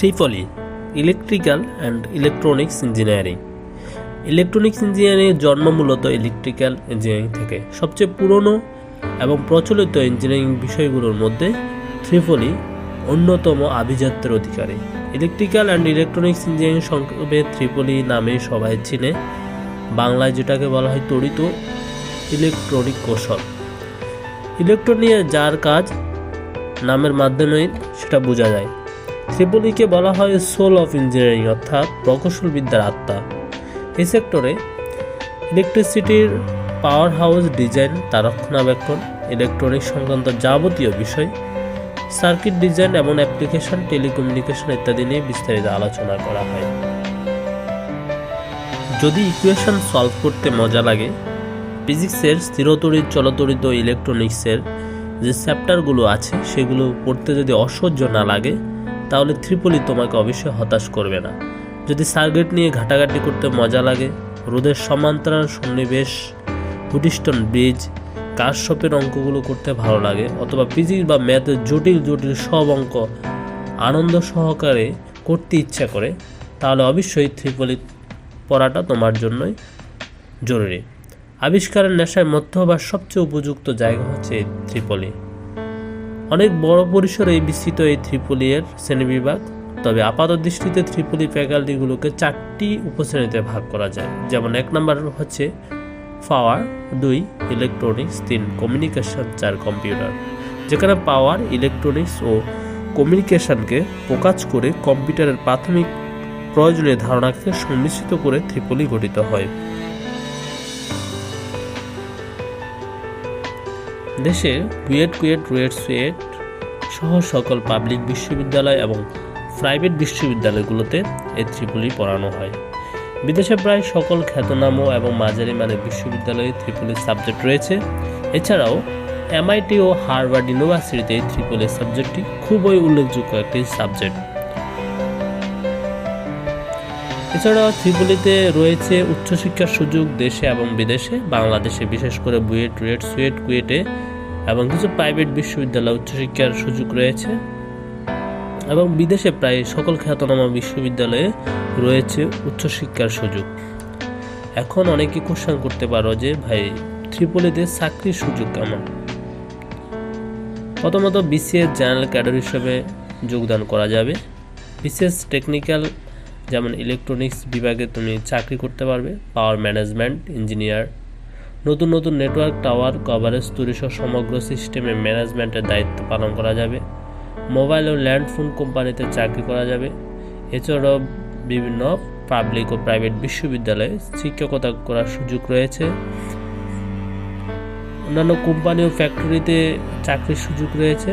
Triple E electrical and electronics engineering electronics ইঞ্জিনিয়ারিংয়ের জন্ম মূলত ইলেকট্রিক্যাল ইঞ্জিনিয়ারিং থেকে। সবচেয়ে পুরনো এবং প্রচলিত ইঞ্জিনিয়ারিং বিষয়গুলোর মধ্যে থ্রিপলি অন্যতম আভিজাত্যের অধিকারী। ইলেকট্রিক্যাল অ্যান্ড ইলেকট্রনিক্স ইঞ্জিনিয়ারিং সংক্ষেপে থ্রিপলি নামে সবাই চিনে। বাংলায় যেটাকে বলা হয় তড়িৎ ও ইলেকট্রনিক কৌশল। ইলেকট্রনিয়ে যার কাজ নামের মাধ্যমে সেটা বোঝা যায়। ত্রিপলিকে বলা হয় সোল অফ ইঞ্জিনিয়ারিং, অর্থাৎ প্রকৌশল বিদ্যার আত্মা। এই সেক্টরে ইলেকট্রিসিটির পাওয়ার হাউস ডিজাইন তার রক্ষণাবেক্ষণ ইলেকট্রনিক সংক্রান্ত যাবতীয় বিষয়, সার্কিট ডিজাইন এবং অ্যাপ্লিকেশন, টেলিকমিউনিকেশন ইত্যাদি নিয়ে বিস্তারিত আলোচনা করা হয়। যদি ইকুয়েশন সলভ করতে মজা লাগে, ফিজিক্সের স্থিরতড়িৎ চলতড়িৎ ও ইলেকট্রনিক্সের যে চ্যাপ্টারগুলো আছে, সেগুলো পড়তে যদি অসহ্য না লাগে তাহলে ত্রিপলি তোমাকে অবশ্যই হতাশ করবে না। যদি সার্গেট নিয়ে ঘাটাঘাটি করতে মজা লাগে, রোদের সমান্তরাল সন্নিবেশ, হুডিস্টন ব্রিজ কারশপের অঙ্কগুলো করতে ভালো লাগে, অথবা ফিজিক্স বা ম্যাথের জটিল জটিল সব অঙ্ক আনন্দ সহকারে করতে ইচ্ছা করে, তাহলে অবশ্যই ত্রিপলি পড়াটা তোমার জন্যই জরুরি। আবিষ্কারের নেশায় মধ্য হবার সবচেয়ে উপযুক্ত জায়গা হচ্ছে ত্রিপলি। অনেক বড় পরিসরে বিস্তৃত এই ত্রিপলি এর শ্রেণীবিভাগ, তবে আপাত দৃষ্টিতে ত্রিপলি ফ্যাকাল্টিগুলোকে চারটি উপশ্রেণীতে ভাগ করা যায়। যেমন এক নম্বর হচ্ছে পাওয়ার, দুই ইলেকট্রনিক্স, তিন কমিউনিকেশন, চার কম্পিউটার। যেখানে পাওয়ার, ইলেকট্রনিক্স ও কমিউনিকেশনকে প্রকাশ করে কম্পিউটারের প্রাথমিক প্রয়োজনীয় ধারণাকে সংমিশ্রিত করে ত্রিপলি গঠিত হয়। দেশের কুয়েট কুয়েট রুয়েট সুয়েট সহ সকল পাবলিক বিশ্ববিদ্যালয় এবং প্রাইভেট বিশ্ববিদ্যালয়গুলোতে এই ত্রিপুলি পড়ানো হয়। বিদেশে প্রায় সকল খ্যাতনাম এবং মাঝারি মানের বিশ্ববিদ্যালয়ে ত্রিপলি সাবজেক্ট রয়েছে। এছাড়াও এমআইটি ও হার্ভার্ড ইউনিভার্সিটিতে ত্রিপলি সাবজেক্টটি খুবই উল্লেখযোগ্য একটি সাবজেক্ট এছাড়াও ত্রিপলিতে রয়েছে উচ্চশিক্ষার সুযোগ দেশে এবং বিদেশে। বাংলাদেশে বিশেষ করে বুয়েট রুয়েট সুয়েট কুয়েটে এবং কিছু প্রাইভেট বিশ্ববিদ্যালয় উচ্চশিক্ষার সুযোগ রয়েছে। এবং বিদেশে প্রায় সকল খ্যাতনামা বিশ্ববিদ্যালয়ে রয়েছে উচ্চশিক্ষার সুযোগ। এখন অনেকে কোশ্চেন করতে পারো যে, ভাই, ত্রিপলিতে চাকরির সুযোগ কেমন? প্রথমত বিসিএস জেনারেল ক্যাডার হিসেবে যোগদান করা যাবে। বিসিএস টেকনিক্যাল যেমন ইলেকট্রনিক্স বিভাগে তুমি চাকরি করতে পারবে। পাওয়ার ম্যানেজমেন্ট ইঞ্জিনিয়ার নতুন নতুন নেটওয়ার্ক টাওয়ার কভারেজ তৈরি সহ সমগ্র সিস্টেমে ম্যানেজমেন্টের দায়িত্ব পালন করা যাবে। মোবাইল ও ল্যান্ডফোন কোম্পানিতে চাকরি করা যাবে। এছাড়াও বিভিন্ন পাবলিক ও প্রাইভেট বিশ্ববিদ্যালয়ে শিক্ষকতা করার সুযোগ রয়েছে। অন্যান্য কোম্পানি ও ফ্যাক্টরিতে চাকরির সুযোগ রয়েছে।